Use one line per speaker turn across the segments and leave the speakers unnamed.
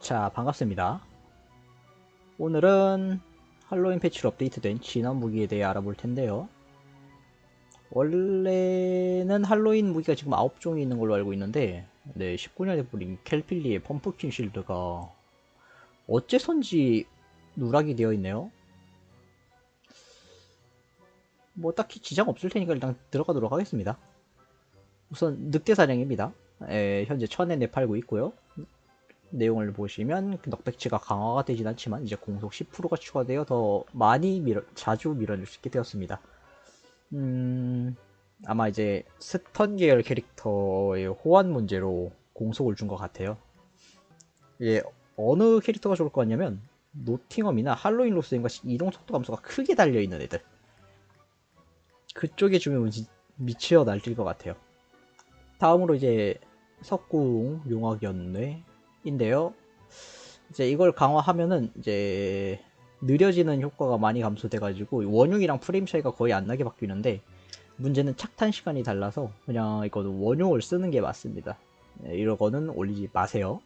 자, 반갑습니다. 오늘은 할로윈 패치로 업데이트된 진화 무기에 대해 알아볼 텐데요. 원래는 할로윈 무기가 지금 9종이 있는 걸로 알고 있는데, 네, 19년에 뿌린 켈필리의 펌프킨 실드가 어째선지 누락이 되어 있네요. 뭐 딱히 지장 없을 테니까 일단 들어가도록 하겠습니다. 우선 늑대 사냥입니다. 에, 현재 천엔에 네 팔고 있고요. 내용을 보시면 그 넉백치가 강화가 되진 않지만 이제 공속 10%가 추가되어 더 많이 밀어, 자주 밀어낼 수 있게 되었습니다. 음, 아마 이제 스턴 계열 캐릭터의 호환 문제로 공속을 준 것 같아요. 이게 어느 캐릭터가 좋을 것 같냐면 노팅엄이나 할로윈 로스인과 이동 속도 감소가 크게 달려 있는 애들. 그쪽에 주면 미치어 날뛸 것 같아요. 다음으로 이제 석궁 용화견뇌 인데요. 이제 이걸 강화하면은 이제 느려지는 효과가 많이 감소돼가지고 원용이랑 프레임 차이가 거의 안 나게 바뀌는데 문제는 착탄 시간이 달라서 그냥 이거는 원용을 쓰는 게 맞습니다. 네, 이런 거는 올리지 마세요.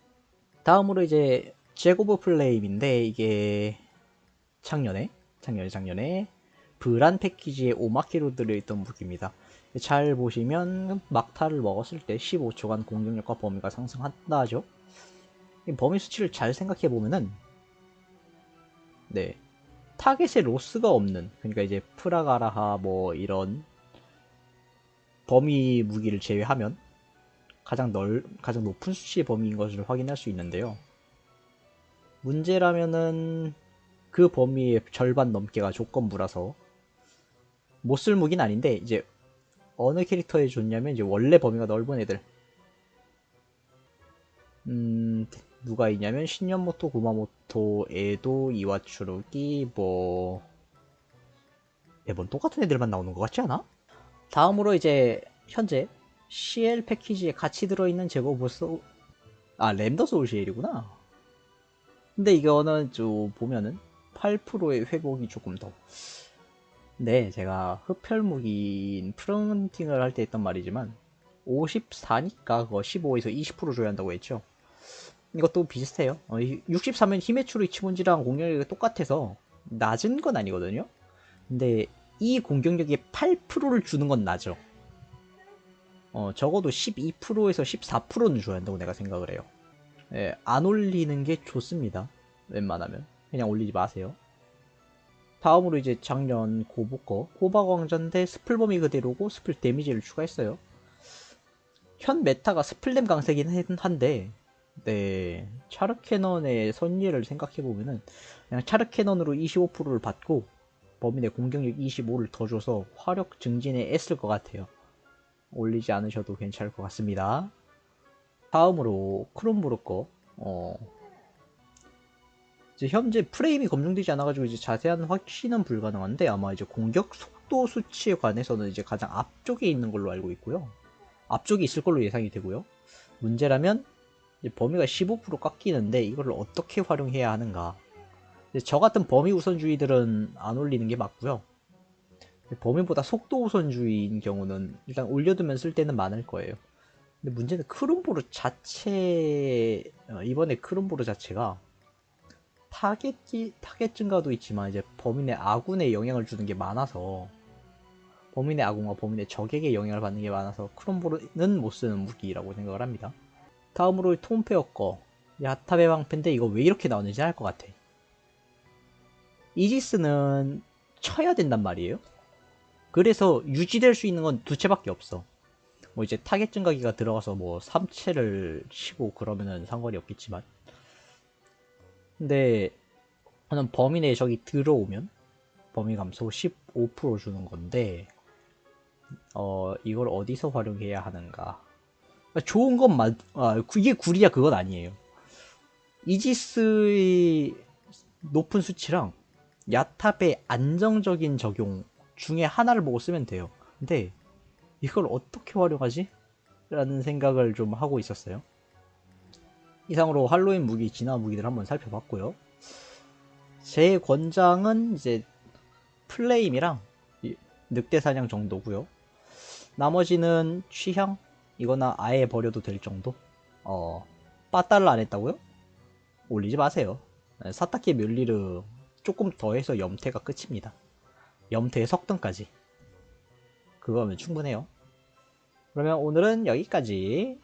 다음으로 이제 제고브 플레임인데 이게 작년에 작년에 작년에 브란 패키지에 오마키로 들어있던 무기입니다. 잘 보시면 막타를 먹었을 때 15초간 공격력과 범위가 상승한다 하죠. 이 범위 수치를 잘 생각해 보면은 네 타겟에 로스가 없는 그러니까 이제 프라가라하 뭐 이런 범위 무기를 제외하면 가장 넓 가장 높은 수치의 범위인 것을 확인할 수 있는데요. 문제라면은 그 범위의 절반 넘게가 조건부라서 못 쓸 무기는 아닌데 이제 어느 캐릭터에 좋냐면 이제 원래 범위가 넓은 애들 음 누가 있냐면 신년모토 구마모토 에도 이와추루기 뭐 매번 똑같은 애들만 나오는 것 같지 않아? 다음으로 이제 현재 CL 패키지에 같이 들어있는 제거 보스 아 램더 소울 CL이구나 근데 이거는 좀 보면은 8%의 회복이 조금 더 네, 제가 흡혈무기인 프런팅을 할 때 했던 말이지만 54니까 그거 15에서 20% 줘야 한다고 했죠. 이것도 비슷해요. 어, 63면 힘의 추로 이치문지랑 공격력이 똑같아서 낮은 건 아니거든요. 근데 이 공격력의 8%를 주는 건 낮죠. 어, 적어도 12%에서 14%는 줘야 한다고 내가 생각을 해요. 예, 안 올리는 게 좋습니다. 웬만하면. 그냥 올리지 마세요. 다음으로 이제 작년 고부거 호박왕전대 스플범이 그대로고 스플 데미지를 추가했어요. 현 메타가 스플램 강세긴 한데 네 차르캐넌의 선의를 생각해보면은 그냥 차르캐넌으로 25%를 받고 범인의 공격력 25를 더 줘서 화력 증진에 애쓸 것 같아요. 올리지 않으셔도 괜찮을 것 같습니다. 다음으로 크롬브루거 어, 이제 현재 프레임이 검증되지 않아가지고 이제 자세한 확신은 불가능한데 아마 이제 공격 속도 수치에 관해서는 이제 가장 앞쪽에 있는 걸로 알고 있고요. 앞쪽에 있을 걸로 예상이 되고요. 문제라면 범위가 15% 깎이는데 이걸 어떻게 활용해야 하는가. 저 같은 범위 우선주의들은 안 올리는 게 맞고요. 범위보다 속도 우선주의인 경우는 일단 올려두면 쓸 때는 많을 거예요. 근데 문제는 크롬보르 자체 어, 이번에 크롬보르 자체가 타겟, 타겟 증가도 있지만 이제 범인의 아군에 영향을 주는 게 많아서 범인의 아군과 범인의 적에게 영향을 받는 게 많아서 크롬보르는 못 쓰는 무기라고 생각을 합니다. 다음으로 톰페어 거 야타베 방패인데 이거 왜 이렇게 나오는지 알 것 같아. 이지스는 쳐야 된단 말이에요. 그래서 유지될 수 있는 건 두 채밖에 없어. 뭐 이제 타겟 증가기가 들어가서 뭐 3채를 치고 그러면은 상관이 없겠지만 근데 저는 범위 내 적이 들어오면 범위 감소 15% 주는 건데 어 이걸 어디서 활용해야 하는가 좋은 건 맞, 아, 이게 구리야 그건 아니에요 이지스의 높은 수치랑 야탑의 안정적인 적용 중에 하나를 보고 쓰면 돼요 근데 이걸 어떻게 활용하지? 라는 생각을 좀 하고 있었어요 이상으로 할로윈 무기, 진화 무기들 한번 살펴봤고요. 제 권장은 이제 플레임이랑 늑대 사냥 정도고요. 나머지는 취향 이거나 아예 버려도 될 정도. 어, 빠따를 안 했다고요? 올리지 마세요. 네, 사타키 뮬리르 조금 더해서 염태가 끝입니다. 염태 석등까지. 그거면 충분해요. 그러면 오늘은 여기까지.